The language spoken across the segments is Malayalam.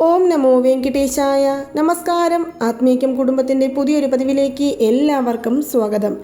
ഓം നമോ വെങ്കിടേശായ. നമസ്കാരം. ആത്മീകം കുടുംബത്തിന്റെ പുതിയൊരു പതിവിലേക്ക് എല്ലാവർക്കും സ്വാഗതം.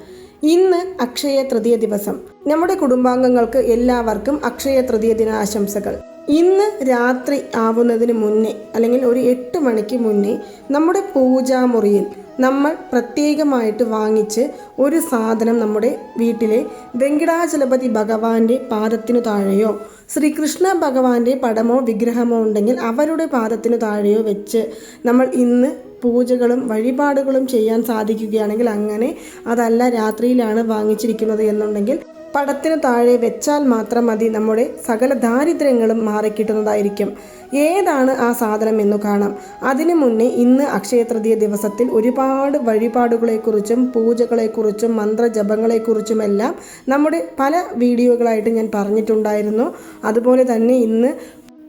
ഇന്ന് അക്ഷയ തൃതീയ ദിവസം. നമ്മുടെ കുടുംബാംഗങ്ങൾക്ക് എല്ലാവർക്കും അക്ഷയ തൃതീയ ദിനാശംസകൾ. ഇന്ന് രാത്രി ആവുന്നതിന് മുന്നേ അല്ലെങ്കിൽ ഒരു എട്ട് മണിക്ക് മുന്നേ നമ്മുടെ പൂജാമുറിയിൽ നമ്മൾ പ്രത്യേകമായിട്ട് വാങ്ങിച്ച് ഒരു സാധനം നമ്മുടെ വീട്ടിലെ വെങ്കിടാചലപതി ഭഗവാന്റെ പാദത്തിനു താഴെയോ ശ്രീകൃഷ്ണ ഭഗവാന്റെ പടമോ വിഗ്രഹമോ ഉണ്ടെങ്കിൽ അവരുടെ പാദത്തിനു താഴെയോ വെച്ച് നമ്മൾ ഇന്ന് പൂജകളും വഴിപാടുകളും ചെയ്യാൻ സാധിക്കുകയാണെങ്കിൽ അങ്ങനെ അതല്ല രാത്രിയിലാണ് വാങ്ങിച്ചിരിക്കുന്നത് എന്നുണ്ടെങ്കിൽ പടത്തിന് താഴെ വെച്ചാൽ മാത്രം മതി നമ്മുടെ സകല ദാരിദ്ര്യങ്ങളും മാറിക്കിട്ടുന്നതായിരിക്കും. ഏതാണ് ആ സാധനം എന്ന് കാണാം. അതിനു മുന്നേ ഇന്ന് അക്ഷയതൃതീയ ദിവസത്തിൽ ഒരുപാട് വഴിപാടുകളെക്കുറിച്ചും പൂജകളെക്കുറിച്ചും മന്ത്രജപങ്ങളെക്കുറിച്ചുമെല്ലാം നമ്മുടെ പല വീഡിയോകളായിട്ട് ഞാൻ പറഞ്ഞിട്ടുണ്ടായിരുന്നു. അതുപോലെ തന്നെ ഇന്ന്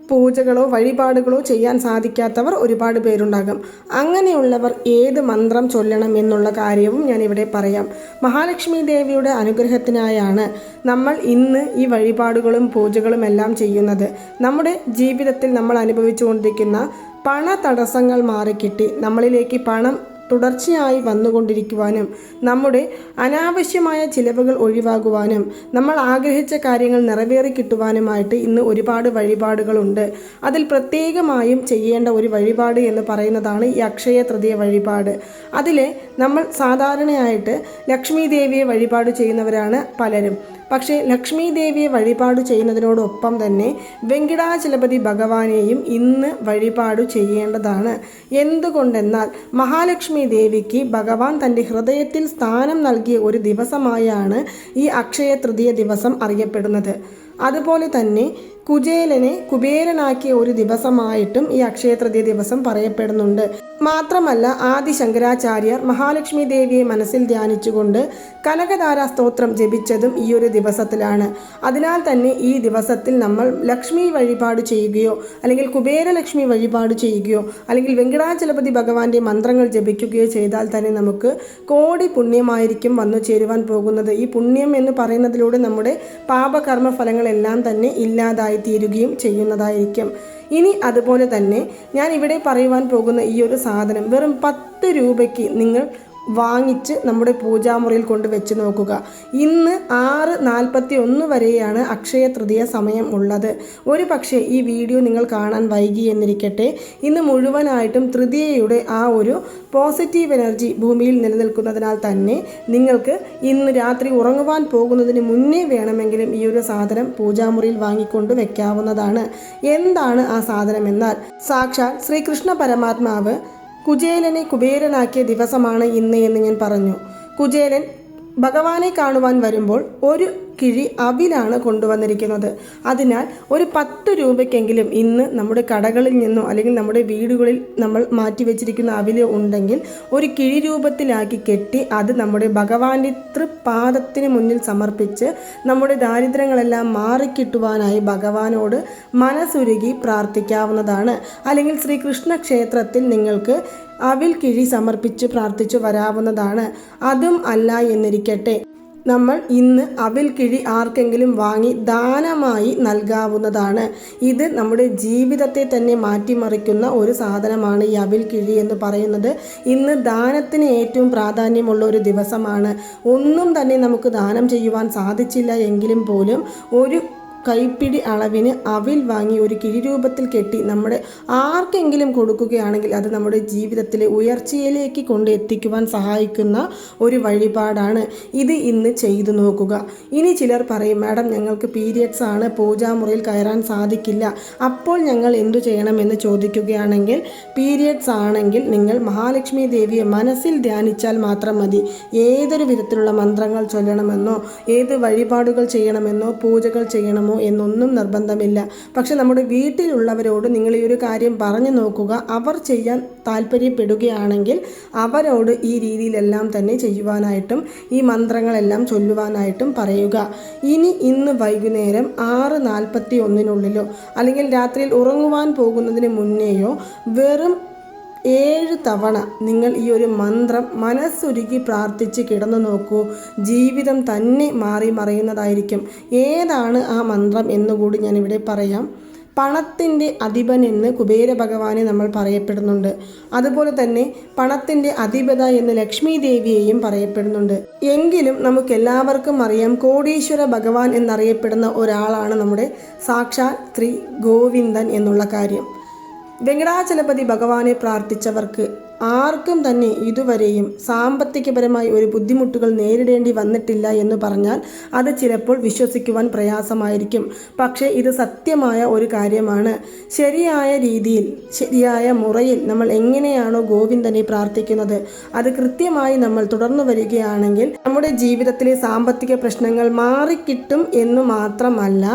പൂജകളോ വഴിപാടുകളോ ചെയ്യാൻ സാധിക്കാത്തവർ ഒരുപാട് പേരുണ്ടാകും. അങ്ങനെയുള്ളവർ ഏത് മന്ത്രം ചൊല്ലണം എന്നുള്ള കാര്യവും ഞാൻ ഇവിടെ പറയാം. മഹാലക്ഷ്മി ദേവിയുടെ അനുഗ്രഹത്തിനായാണ് നമ്മൾ ഇന്ന് ഈ വഴിപാടുകളും പൂജകളും എല്ലാം ചെയ്യുന്നത്. നമ്മുടെ ജീവിതത്തിൽ നമ്മൾ അനുഭവിച്ചുകൊണ്ടിരിക്കുന്ന പണ തടസ്സങ്ങൾ മാറിക്കിട്ടി. നമ്മളിലേക്ക് പണം തുടർച്ചയായി വന്നുകൊണ്ടിരിക്കുവാനും നമ്മുടെ അനാവശ്യമായ ചിലവുകൾ ഒഴിവാകുവാനും നമ്മൾ ആഗ്രഹിച്ച കാര്യങ്ങൾ നിറവേറി കിട്ടുവാനുമായിട്ട് ഇന്ന് ഒരുപാട് വഴിപാടുകളുണ്ട്. അതിൽ പ്രത്യേകമായും ചെയ്യേണ്ട ഒരു വഴിപാട് എന്ന് പറയുന്നതാണ് ഈ അക്ഷയ തൃതീയ വഴിപാട്. അതിൽ നമ്മൾ സാധാരണയായിട്ട് ലക്ഷ്മി ദേവിയെ വഴിപാട് ചെയ്യുന്നവരാണ് പലരും. പക്ഷേ ലക്ഷ്മി ദേവിയെ വഴിപാട് ചെയ്യുന്നതിനോടൊപ്പം തന്നെ വെങ്കിടാചലപതി ഭഗവാനെയും ഇന്ന് വഴിപാട് ചെയ്യേണ്ടതാണ്. എന്തുകൊണ്ടെന്നാൽ മഹാലക്ഷ്മി ദേവിക്ക് ഭഗവാൻ തന്റെ ഹൃദയത്തിൽ സ്ഥാനം നൽകിയ ഒരു ദിവസമായാണ് ഈ അക്ഷയ തൃതീയ ദിവസം അറിയപ്പെടുന്നത്. അതുപോലെ തന്നെ കുചേലനെ കുബേരനാക്കിയ ഒരു ദിവസമായിട്ടും ഈ അക്ഷയതൃതീയ ദിവസം പറയപ്പെടുന്നുണ്ട്. മാത്രമല്ല ആദി ശങ്കരാചാര്യർ മഹാലക്ഷ്മി ദേവിയെ മനസ്സിൽ ധ്യാനിച്ചുകൊണ്ട് കനകധാര സ്തോത്രം ജപിച്ചതും ഈ ഒരു ദിവസത്തിലാണ്. അതിനാൽ തന്നെ ഈ ദിവസത്തിൽ നമ്മൾ ലക്ഷ്മി വഴിപാട് ചെയ്യുകയോ അല്ലെങ്കിൽ കുബേരലക്ഷ്മി വഴിപാട് ചെയ്യുകയോ അല്ലെങ്കിൽ വെങ്കടാചലപതി ഭഗവാന്റെ മന്ത്രങ്ങൾ ജപിക്കുകയോ ചെയ്താൽ തന്നെ നമുക്ക് കോടി പുണ്യമായിരിക്കും വന്നു ചേരുവാൻ പോകുന്നത്. ഈ പുണ്യം എന്ന് പറയുന്നതിലൂടെ നമ്മുടെ പാപകർമ്മ ഫലങ്ങളെല്ലാം തന്നെ ഇല്ലാതായി തീരുകയും ചെയ്യുന്നതായിരിക്കും. ഇനി അതുപോലെ തന്നെ ഞാൻ ഇവിടെ പറയുവാൻ പോകുന്ന ഈ ഒരു സാധനം വെറും പത്ത് രൂപയ്ക്ക് നിങ്ങൾ വാങ്ങിച്ച് നമ്മുടെ പൂജാമുറിയിൽ കൊണ്ട് വെച്ച് നോക്കുക. ഇന്ന് ആറ് നാൽപ്പത്തി ഒന്ന് വരെയാണ് അക്ഷയ തൃതീയ സമയം ഉള്ളത്. ഒരു പക്ഷേ ഈ വീഡിയോ നിങ്ങൾ കാണാൻ വൈകി എന്നിരിക്കട്ടെ. ഇന്ന് മുഴുവനായിട്ടും തൃതീയയുടെ ആ ഒരു പോസിറ്റീവ് എനർജി ഭൂമിയിൽ നിലനിൽക്കുന്നതിനാൽ തന്നെ നിങ്ങൾക്ക് ഇന്ന് രാത്രി ഉറങ്ങുവാൻ പോകുന്നതിന് മുന്നേ വേണമെങ്കിലും ഈ ഒരു സാധനം പൂജാമുറിയിൽ വാങ്ങിക്കൊണ്ട് വെക്കാവുന്നതാണ്. എന്താണ് ആ സാധനം എന്നാൽ? സാക്ഷാൽ ശ്രീകൃഷ്ണ പരമാത്മാവ് കുചേലനെ കുബേരനാക്കിയ ദിവസമാണ് ഇന്ന് എന്ന് ഞാൻ പറഞ്ഞു. കുചേലൻ ഭഗവാനെ കാണുവാൻ വരുമ്പോൾ ഒരു കിഴി അവിലാണ് കൊണ്ടുവന്നിരിക്കുന്നത്. അതിനാൽ ഒരു പത്ത് രൂപയ്ക്കെങ്കിലും ഇന്ന് നമ്മുടെ കടകളിൽ നിന്നോ അല്ലെങ്കിൽ നമ്മുടെ വീടുകളിൽ നമ്മൾ മാറ്റി വെച്ചിരിക്കുന്ന അവിൽ ഉണ്ടെങ്കിൽ ഒരു കിഴി രൂപത്തിലാക്കി കെട്ടി അത് നമ്മുടെ ഭഗവാന്റെ തൃപാദത്തിന് മുന്നിൽ സമർപ്പിച്ച് നമ്മുടെ ദാരിദ്ര്യങ്ങളെല്ലാം മാറിക്കിട്ടുവാനായി ഭഗവാനോട് മനസ്സുരുകി പ്രാർത്ഥിക്കാവുന്നതാണ്. അല്ലെങ്കിൽ ശ്രീകൃഷ്ണ ക്ഷേത്രത്തിൽ നിങ്ങൾക്ക് അവിൽ കിഴി സമർപ്പിച്ച് പ്രാർത്ഥിച്ചു വരാവുന്നതാണ്. അതും അല്ല എന്നിരിക്കട്ടെ. നമ്മൾ ഇന്ന് അവിൽ കിഴി ആർക്കെങ്കിലും വാങ്ങി ദാനമായി നൽകാവുന്നതാണ്. ഇത് നമ്മുടെ ജീവിതത്തെ തന്നെ മാറ്റിമറിക്കുന്ന ഒരു സാധനമാണ് ഈ അവിൽ കിഴി എന്ന് പറയുന്നത്. ഇന്ന് ദാനത്തിന് ഏറ്റവും പ്രാധാന്യമുള്ള ഒരു ദിവസമാണ്. ഒന്നും തന്നെ നമുക്ക് ദാനം ചെയ്യുവാൻ സാധിച്ചില്ല എങ്കിലും പോലും ഒരു കൈപ്പിടി അളവിന് അവിൽ വാങ്ങി ഒരു കിഴി രൂപത്തിൽ കെട്ടി നമ്മുടെ ആർക്കെങ്കിലും കൊടുക്കുകയാണെങ്കിൽ അത് നമ്മുടെ ജീവിതത്തിലെ ഉയർച്ചയിലേക്ക് കൊണ്ട് എത്തിക്കുവാൻ സഹായിക്കുന്ന ഒരു വഴിപാടാണ് ഇത് ഇന്ന് ചെയ്തു നോക്കുക. ഇനി ചിലർ പറയും മാഡം ഞങ്ങൾക്ക് പീരിയഡ്സ് ആണ് പൂജാമുറിയിൽ കയറാൻ സാധിക്കില്ല. അപ്പോൾ ഞങ്ങൾ എന്തു ചെയ്യണമെന്ന് ചോദിക്കുകയാണെങ്കിൽ പീരിയഡ്സ് ആണെങ്കിൽ നിങ്ങൾ മഹാലക്ഷ്മി ദേവിയെ മനസ്സിൽ ധ്യാനിച്ചാൽ മാത്രം മതി. ഏതൊരു വിധത്തിലുള്ള മന്ത്രങ്ങൾ ചൊല്ലണമെന്നോ ഏത് വഴിപാടുകൾ ചെയ്യണമെന്നോ പൂജകൾ ചെയ്യണമോ എന്നൊന്നും നിർബന്ധമില്ല. പക്ഷെ നമ്മുടെ വീട്ടിലുള്ളവരോട് നിങ്ങൾ ഈ ഒരു കാര്യം പറഞ്ഞു നോക്കുക. അവർ ചെയ്യാൻ താല്പര്യപ്പെടുകയാണെങ്കിൽ അവരോട് ഈ രീതിയിലെല്ലാം തന്നെ ചെയ്യുവാനായിട്ടും ഈ മന്ത്രങ്ങളെല്ലാം ചൊല്ലുവാനായിട്ടും പറയുക. ഇനി ഇന്ന് വൈകുന്നേരം ആറ് നാൽപ്പത്തി ഒന്നിനുള്ളിലോ അല്ലെങ്കിൽ രാത്രിയിൽ ഉറങ്ങുവാൻ പോകുന്നതിന് മുന്നേയോ വെറും ഏഴ് തവണ നിങ്ങൾ ഈ ഒരു മന്ത്രം മനസ്സൊരുക്കി പ്രാർത്ഥിച്ച് കിടന്നു നോക്കൂ. ജീവിതം തന്നെ മാറി മറയുന്നതായിരിക്കും. ഏതാണ് ആ മന്ത്രം എന്നുകൂടി ഞാനിവിടെ പറയാം. പണത്തിന്റെ അധിപൻ എന്ന് കുബേര ഭഗവാനെ നമ്മൾ പറയപ്പെടുന്നുണ്ട്. അതുപോലെ തന്നെ പണത്തിന്റെ അധിപത എന്ന് ലക്ഷ്മി ദേവിയെയും പറയപ്പെടുന്നുണ്ട്. എങ്കിലും നമുക്ക് എല്ലാവർക്കും അറിയാം കോടീശ്വര ഭഗവാൻ എന്നറിയപ്പെടുന്ന ഒരാളാണ് നമ്മുടെ സാക്ഷാത് ശ്രീ ഗോവിന്ദൻ എന്നുള്ള കാര്യം. വെങ്കടാചലപതി ഭഗവാനെ പ്രാർത്ഥിച്ചവർക്ക് ആർക്കും തന്നെ ഇതുവരെയും സാമ്പത്തികപരമായി ഒരു ബുദ്ധിമുട്ടുകൾ നേരിടേണ്ടി വന്നിട്ടില്ല എന്ന് പറഞ്ഞാൽ അത് ചിലപ്പോൾ വിശ്വസിക്കുവാൻ പ്രയാസമായിരിക്കും. പക്ഷേ ഇത് സത്യമായ ഒരു കാര്യമാണ്. ശരിയായ രീതിയിൽ ശരിയായ മുറയിൽ നമ്മൾ എങ്ങനെയാണോ ഗോവിന്ദനെ പ്രാർത്ഥിക്കുന്നത് അത് കൃത്യമായി നമ്മൾ തുടർന്നു വരികയാണെങ്കിൽ നമ്മുടെ ജീവിതത്തിലെ സാമ്പത്തിക പ്രശ്നങ്ങൾ മാറിക്കിട്ടും എന്ന് മാത്രമല്ല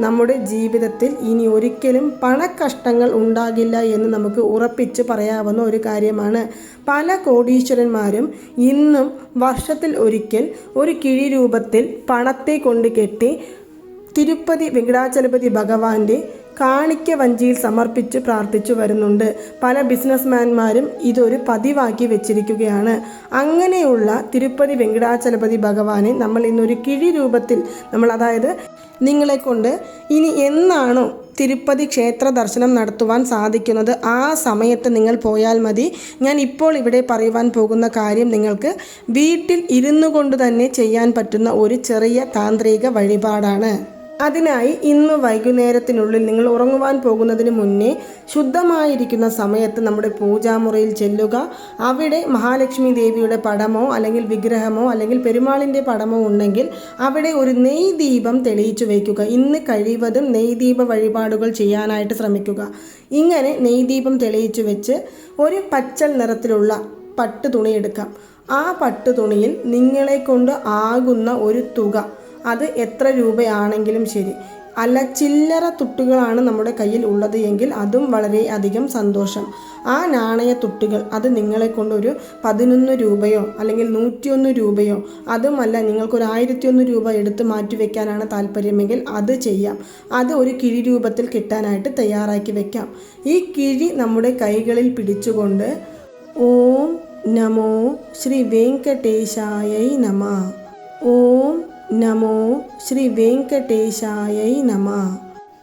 നമ്മുടെ ജീവിതത്തിൽ ഇനി ഒരിക്കലും പണക്കഷ്ടങ്ങൾ ഉണ്ടാകില്ല എന്ന് നമുക്ക് ഉറപ്പിച്ച് പറയാവുന്ന ഒരു കാര്യമാണ്. പല കോടീശ്വരന്മാരും ഇന്നും വർഷത്തിൽ ഒരിക്കൽ ഒരു കിഴി രൂപത്തിൽ പണത്തെ കൊണ്ട് കെട്ടി തിരുപ്പതി വെങ്കടാചലപതി ഭഗവാന്റെ കാണിക്ക വഞ്ചിയിൽ സമർപ്പിച്ച് പ്രാർത്ഥിച്ചു വരുന്നുണ്ട്. പല ബിസിനസ്മാൻമാരും ഇതൊരു പതിവാക്കി വെച്ചിരിക്കുകയാണ്. അങ്ങനെയുള്ള തിരുപ്പതി വെങ്കടാചലപതി ഭഗവാനെ നമ്മൾ ഇന്നൊരു കിഴി രൂപത്തിൽ നമ്മൾ അതായത് നിങ്ങളെ കൊണ്ട് ഇനി എന്നാണോ തിരുപ്പതി ക്ഷേത്ര ദർശനം നടത്തുവാൻ സാധിക്കുന്നത് ആ സമയത്ത് നിങ്ങൾ പോയാൽ മതി. ഞാൻ ഇപ്പോൾ ഇവിടെ പറയുവാൻ പോകുന്ന കാര്യം നിങ്ങൾക്ക് വീട്ടിൽ ഇരുന്നു കൊണ്ട് തന്നെ ചെയ്യാൻ പറ്റുന്ന ഒരു ചെറിയ താന്ത്രിക വഴിപാടാണ്. അതിനായി ഇന്ന് വൈകുന്നേരത്തിനുള്ളിൽ നിങ്ങൾ ഉറങ്ങുവാൻ പോകുന്നതിന് മുന്നേ ശുദ്ധമായിരിക്കുന്ന സമയത്ത് നമ്മുടെ പൂജാമുറിയിൽ ചെല്ലുക. അവിടെ മഹാലക്ഷ്മി ദേവിയുടെ പടമോ അല്ലെങ്കിൽ വിഗ്രഹമോ അല്ലെങ്കിൽ പെരുമാളിന്റെ പടമോ ഉണ്ടെങ്കിൽ അവിടെ ഒരു നെയ് ദീപം തെളിയിച്ചു വയ്ക്കുക. ഇന്ന് കഴിവതും നെയ് ദീപ വഴിപാടുകൾ ചെയ്യാനായിട്ട് ശ്രമിക്കുക. ഇങ്ങനെ നെയ് ദീപം തെളിയിച്ചു വെച്ച് ഒരു പച്ചൽ നിറത്തിലുള്ള പട്ട് തുണി എടുക്കാം. ആ പട്ട് തുണിയിൽ നിങ്ങളെ കൊണ്ട് ആകുന്ന ഒരു തുക അത് എത്ര രൂപയാണെങ്കിലും ശരി. അല്ല ചില്ലറ തുട്ടുകളാണ് നമ്മുടെ കയ്യിൽ ഉള്ളത് എങ്കിൽ അതും വളരെ അധികം സന്തോഷം. ആ നാണയ തുട്ടുകൾ അത് നിങ്ങളെ കൊണ്ടൊരു പതിനൊന്ന് രൂപയോ അല്ലെങ്കിൽ നൂറ്റിയൊന്ന് രൂപയോ അതുമല്ല നിങ്ങൾക്കൊരു ആയിരത്തിയൊന്ന് രൂപ എടുത്ത് മാറ്റി വെക്കാനാണ് താല്പര്യമെങ്കിൽ അത് ചെയ്യാം. അത് ഒരു കിഴി രൂപത്തിൽ കിട്ടാനായിട്ട് തയ്യാറാക്കി വെക്കാം. ഈ കിഴി നമ്മുടെ കൈകളിൽ പിടിച്ചുകൊണ്ട് ഓം നമോ ശ്രീ വെങ്കടേശായ നമ. ഓം നമോ ശ്രീ വെങ്കടേശായ നമ.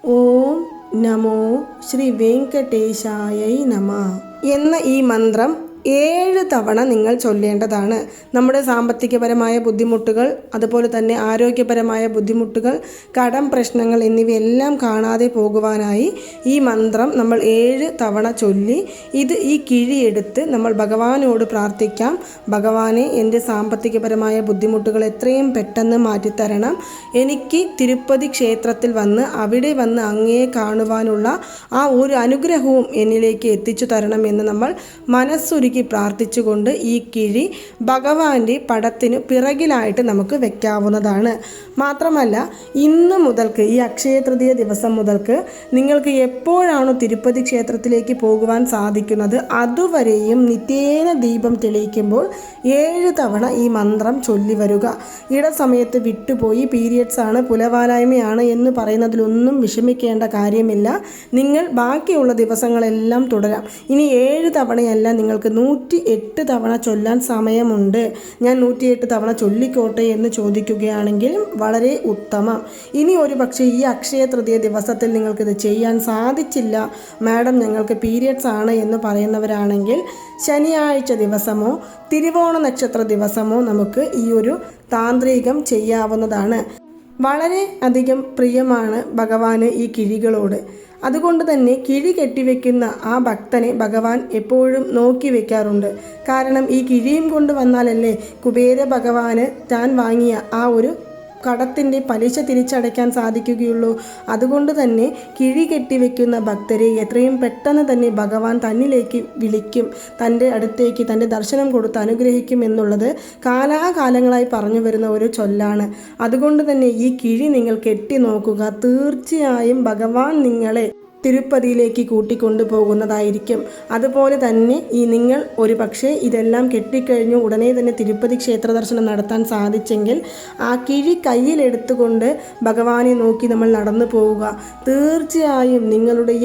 ഓം നമോ ശ്രീ വെങ്കടേശായ നമ. എന്ന ഈ മന്ത്രം ഏഴ് തവണ നിങ്ങൾ ചൊല്ലേണ്ടതാണ്. നമ്മുടെ സാമ്പത്തികപരമായ ബുദ്ധിമുട്ടുകൾ അതുപോലെ തന്നെ ആരോഗ്യപരമായ ബുദ്ധിമുട്ടുകൾ കടം പ്രശ്നങ്ങൾ എന്നിവയെല്ലാം കാണാതെ പോകുവാനായി ഈ മന്ത്രം നമ്മൾ ഏഴ് തവണ ചൊല്ലി ഇത് ഈ കിഴിയെടുത്ത് നമ്മൾ ഭഗവാനോട് പ്രാർത്ഥിക്കാം. ഭഗവാനെ എന്റെ സാമ്പത്തികപരമായ ബുദ്ധിമുട്ടുകൾ എത്രയും പെട്ടെന്ന് മാറ്റിത്തരണം. എനിക്ക് തിരുപ്പതി ക്ഷേത്രത്തിൽ വന്ന് അവിടെ വന്ന് അങ്ങയെ കാണുവാനുള്ള ആ ഒരു അനുഗ്രഹവും എന്നിലേക്ക് എത്തിച്ചു തരണമെന്ന് നമ്മൾ മനസ്സൊരുക്കി പ്രാർത്ഥിച്ചുകൊണ്ട് ഈ കിഴി ഭഗവാന്റെ പടത്തിനു പിറകിലായിട്ട് നമുക്ക് വെക്കാവുന്നതാണ്. മാത്രമല്ല ഇന്ന് മുതൽക്ക് ഈ അക്ഷയ തൃതീയ ദിവസം മുതൽക്ക് നിങ്ങൾക്ക് എപ്പോഴാണോ തിരുപ്പതി ക്ഷേത്രത്തിലേക്ക് പോകുവാൻ സാധിക്കുന്നത് അതുവരെയും നിത്യേന ദീപം തെളിയിക്കുമ്പോൾ ഏഴ് തവണ ഈ മന്ത്രം ചൊല്ലി വരിക. ഇടസമയത്ത് വിട്ടുപോയി പീരിയഡ്സ് ആണ് പുലവാലായ്മയാണ് എന്ന് പറയുന്നതിലൊന്നും വിഷമിക്കേണ്ട കാര്യമില്ല. നിങ്ങൾ ബാക്കിയുള്ള ദിവസങ്ങളെല്ലാം തുടരാം. ഇനി ഏഴ് തവണയല്ല നിങ്ങൾക്ക് നൂറ്റി എട്ട് തവണ ചൊല്ലാൻ സമയമുണ്ട്. ഞാൻ നൂറ്റിയെട്ട് തവണ ചൊല്ലിക്കോട്ടെ എന്ന് ചോദിക്കുകയാണെങ്കിൽ വളരെ ഉത്തമം. ഇനി ഒരു പക്ഷേ ഈ അക്ഷയ തൃതീയ ദിവസത്തിൽ നിങ്ങൾക്കിത് ചെയ്യാൻ സാധിച്ചില്ല. മാഡം ഞങ്ങൾക്ക് പീരിയഡ്സ് ആണ് എന്ന് പറയുന്നവരാണെങ്കിൽ ശനിയാഴ്ച ദിവസമോ തിരുവോണ നക്ഷത്ര ദിവസമോ നമുക്ക് ഈ ഒരു താന്ത്രികം ചെയ്യാവുന്നതാണ്. വളരെ അധികം പ്രിയമാണ് ഭഗവാന് ഈ കിഴികളോട്. അതുകൊണ്ട് തന്നെ കിഴി കെട്ടിവെക്കുന്ന ആ ഭക്തനെ ഭഗവാൻ എപ്പോഴും നോക്കി വെക്കാറുണ്ട്. കാരണം ഈ കിഴിയും കൊണ്ട് വന്നാലല്ലേ കുബേര ഭഗവാന് താൻ വാങ്ങിയ ആ ഒരു കടത്തിന്റെ പലിശ തിരിച്ചടയ്ക്കാൻ സാധിക്കുകയുള്ളൂ. അതുകൊണ്ട് തന്നെ കിഴി കെട്ടിവെക്കുന്ന ഭക്തരെ എത്രയും പെട്ടെന്ന് തന്നെ ഭഗവാൻ തന്നിലേക്ക് വിളിക്കും. തന്റെ അടുത്തേക്ക് തന്റെ ദർശനം കൊടുത്ത് അനുഗ്രഹിക്കും എന്നുള്ളത് കാലാകാലങ്ങളായി പറഞ്ഞു വരുന്ന ഒരു ചൊല്ലാണ്. അതുകൊണ്ട് തന്നെ ഈ കിഴി നിങ്ങൾ കെട്ടി നോക്കുക. തീർച്ചയായും ഭഗവാൻ നിങ്ങളെ തിരുപ്പതിയിലേക്ക് കൂട്ടിക്കൊണ്ടുപോകുന്നതായിരിക്കും. അതുപോലെ തന്നെ ഈ നിങ്ങൾ ഒരു പക്ഷേ ഇതെല്ലാം കെട്ടിക്കഴിഞ്ഞു ഉടനെ തന്നെ തിരുപ്പതി ക്ഷേത്ര ദർശനം നടത്താൻ സാധിച്ചെങ്കിൽ ആ കിഴി കയ്യിലെടുത്തുകൊണ്ട് ഭഗവാനെ നോക്കി നമ്മൾ നടന്നു പോവുക തീർച്ചയായും നിങ്ങളുടെ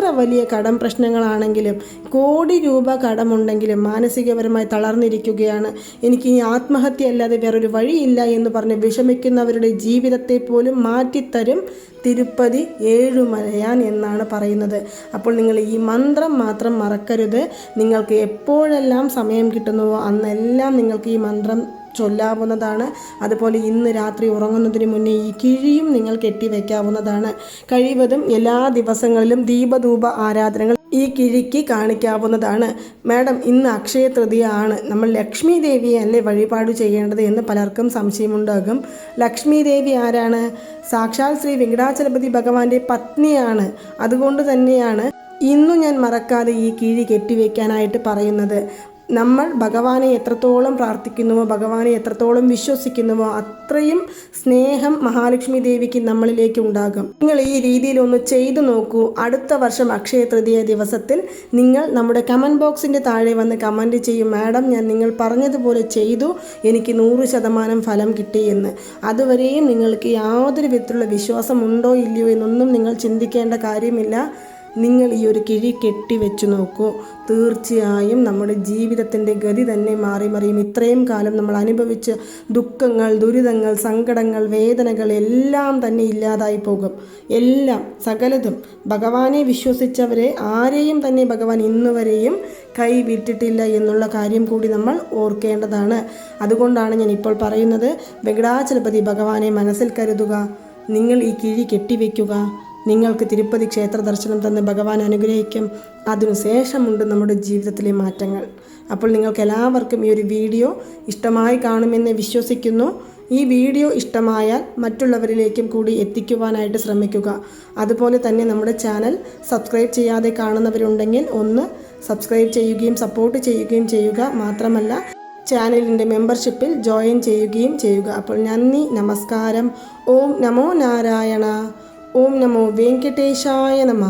എത്ര വലിയ കടം പ്രശ്നങ്ങളാണെങ്കിലും കോടി രൂപ കടമുണ്ടെങ്കിലും മാനസികപരമായി തളർന്നിരിക്കുകയാണ്. എനിക്ക് ഈ ആത്മഹത്യ അല്ലാതെ വേറൊരു വഴിയില്ല എന്ന് പറഞ്ഞ് വിഷമിക്കുന്നവരുടെ ജീവിതത്തെ പോലും മാറ്റിത്തരും തിരുപ്പതി ഏഴുമലയാൻ എന്നാണ് പറയുന്നത്. അപ്പോൾ നിങ്ങൾ ഈ മന്ത്രം മാത്രം മറക്കരുത്. നിങ്ങൾക്ക് എപ്പോഴെല്ലാം സമയം കിട്ടുന്നുവോ അന്നെല്ലാം നിങ്ങൾക്ക് ഈ മന്ത്രം ചൊല്ലാവുന്നതാണ്. അതുപോലെ ഇന്ന് രാത്രി ഉറങ്ങുന്നതിന് മുന്നേ ഈ കിഴിയും നിങ്ങൾ കെട്ടിവെക്കാവുന്നതാണ് കഴിവതും എല്ലാ ദിവസങ്ങളിലും ദീപധൂപ ആരാധനകൾ ഈ കിഴിക്ക് കാണിക്കാവുന്നതാണ്. മാഡം ഇന്ന് അക്ഷയ തൃതീയ ആണ് നമ്മൾ ലക്ഷ്മി ദേവിയെ അല്ലേ വഴിപാട് ചെയ്യേണ്ടത് എന്ന് പലർക്കും സംശയമുണ്ടാകും. ലക്ഷ്മി ദേവി ആരാണ്? സാക്ഷാൽ ശ്രീ വെങ്കടാചലപതി ഭഗവാന്റെ പത്നിയാണ്. അതുകൊണ്ട് തന്നെയാണ് ഇന്നും ഞാൻ മറക്കാതെ ഈ കിഴി കെട്ടിവെക്കാനായിട്ട് പറയുന്നത്. നമ്മൾ ഭഗവാനെ എത്രത്തോളം പ്രാർത്ഥിക്കുന്നുവോ ഭഗവാനെ എത്രത്തോളം വിശ്വസിക്കുന്നുവോ അത്രയും സ്നേഹം മഹാലക്ഷ്മി ദേവിക്ക് നമ്മളിലേക്ക് ഉണ്ടാകും. നിങ്ങൾ ഈ രീതിയിൽ ഒന്ന് ചെയ്തു നോക്കൂ. അടുത്ത വർഷം അക്ഷയ തൃതീയ ദിവസത്തിൽ നിങ്ങൾ നമ്മുടെ കമന്റ് ബോക്സിന്റെ താഴെ വന്ന് കമന്റ് ചെയ്യും. മാഡം ഞാൻ നിങ്ങൾ പറഞ്ഞതുപോലെ ചെയ്തു. എനിക്ക് നൂറ് ശതമാനം ഫലം കിട്ടി എന്ന്. അതുവരെയും നിങ്ങൾക്ക് യാതൊരു വിധത്തിലുള്ള വിശ്വാസം ഉണ്ടോ ഇല്ലയോ എന്നൊന്നും നിങ്ങൾ ചിന്തിക്കേണ്ട കാര്യമില്ല. നിങ്ങൾ ഈ ഒരു കിഴി കെട്ടിവെച്ചു നോക്കൂ. തീർച്ചയായും നമ്മുടെ ജീവിതത്തിന്റെ ഗതി തന്നെ മാറി മറിയും. ഇത്രയും കാലം നമ്മൾ അനുഭവിച്ച ദുഃഖങ്ങൾ ദുരിതങ്ങൾ സങ്കടങ്ങൾ വേദനകൾ എല്ലാം തന്നെ ഇല്ലാതായി പോകും. എല്ലാം സകലതും ഭഗവാനെ വിശ്വസിച്ചവരെ ആരെയും തന്നെ ഭഗവാൻ ഇന്നുവരെയും കൈവിട്ടിട്ടില്ല എന്നുള്ള കാര്യം കൂടി നമ്മൾ ഓർക്കേണ്ടതാണ്. അതുകൊണ്ടാണ് ഞാൻ ഇപ്പോൾ പറയുന്നത് വെങ്കടാചലപതി ഭഗവാനെ മനസ്സിൽ കരുതുക. നിങ്ങൾ ഈ കിഴി കെട്ടിവെക്കുക നിങ്ങൾക്ക് തിരുപ്പതി ക്ഷേത്ര ദർശനം തന്ന് ഭഗവാൻ അനുഗ്രഹിക്കും. അതിനുശേഷമുണ്ട് നമ്മുടെ ജീവിതത്തിലെ മാറ്റങ്ങൾ. അപ്പോൾ നിങ്ങൾക്ക് എല്ലാവർക്കും ഈ ഒരു വീഡിയോ ഇഷ്ടമായി കാണുമെന്ന് വിശ്വസിക്കുന്നു. ഈ വീഡിയോ ഇഷ്ടമായാൽ മറ്റുള്ളവരിലേക്കും കൂടി എത്തിക്കുവാനായിട്ട് ശ്രമിക്കുക. അതുപോലെ തന്നെ നമ്മുടെ ചാനൽ സബ്സ്ക്രൈബ് ചെയ്യാതെ കാണുന്നവരുണ്ടെങ്കിൽ ഒന്ന് സബ്സ്ക്രൈബ് ചെയ്യുകയും സപ്പോർട്ട് ചെയ്യുകയും ചെയ്യുക. മാത്രമല്ല ചാനലിന്റെ മെമ്പർഷിപ്പിൽ ജോയിൻ ചെയ്യുകയും ചെയ്യുക. അപ്പോൾ നന്ദി നമസ്കാരം. ഓം നമോ നാരായണ. ఓం నమో వెంకటేశాయ నమ